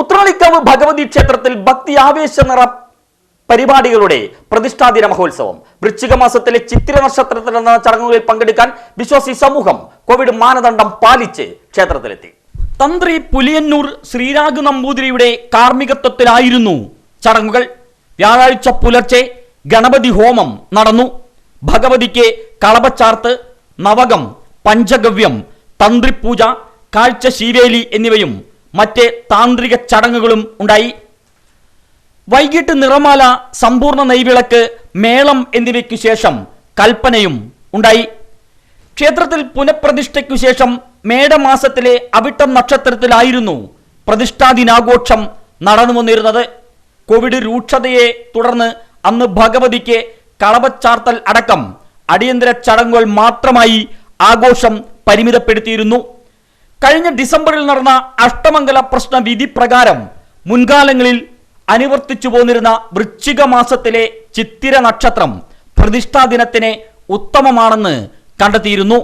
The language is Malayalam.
ഉത്രാളിക്കാവ് ഭഗവതി ക്ഷേത്രത്തിൽ ഭക്തി ആവേശ നിറ പരിപാടികളുടെ പ്രതിഷ്ഠാദിന മഹോത്സവം വൃശ്ചിക മാസത്തിലെ ചിത്തിര നക്ഷത്രത്തിൽ നടന്ന ചടങ്ങുകളിൽ പങ്കെടുക്കാൻ വിശ്വാസി സമൂഹം കോവിഡ് മാനദണ്ഡം പാലിച്ച് ക്ഷേത്രത്തിലെത്തി. തന്ത്രി പുലിയന്നൂർ ശ്രീരാഗ് നമ്പൂതിരിയുടെ കാർമ്മികത്വത്തിലായിരുന്നു ചടങ്ങുകൾ. വ്യാഴാഴ്ച പുലർച്ചെ ഗണപതി ഹോമം നടന്നു. ഭഗവതിക്ക് കളപച്ചാർത്ത് നവകം പഞ്ചഗവ്യം തന്ത്രിപൂജ കാഴ്ച ശീവേലി എന്നിവയും മറ്റ് താന്ത്രിക ചടങ്ങുകളും ഉണ്ടായി. വൈകിട്ട് നിറമാല സമ്പൂർണ നെയ്വിളക്ക് മേളം എന്നിവയ്ക്കു ശേഷം കൽപ്പനയും ഉണ്ടായി. ക്ഷേത്രത്തിൽ പുനഃപ്രതിഷ്ഠയ്ക്കു ശേഷം മേടമാസത്തിലെ അവിട്ടം നക്ഷത്രത്തിലായിരുന്നു പ്രതിഷ്ഠാദിനാഘോഷം നടന്നു വന്നിരുന്നത് കോവിഡ് രൂക്ഷതയെ തുടർന്ന് അന്ന് ഭഗവതിക്ക് കളവച്ചാർത്തൽ അടക്കം അടിയന്തര ചടങ്ങുകൾ മാത്രമായി ആഘോഷം പരിമിതപ്പെടുത്തിയിരുന്നു. കഴിഞ്ഞ ഡിസംബറിൽ നടന്ന അഷ്ടമംഗല പ്രശ്ന വിധി പ്രകാരം മുൻകാലങ്ങളിൽ അനുവർത്തിച്ചു പോന്നിരുന്ന വൃശ്ചിക മാസത്തിലെ ചിത്തിര നക്ഷത്രം പ്രതിഷ്ഠാ ദിനത്തിന് ഉത്തമമാണെന്ന് കണ്ടെത്തിയിരുന്നു.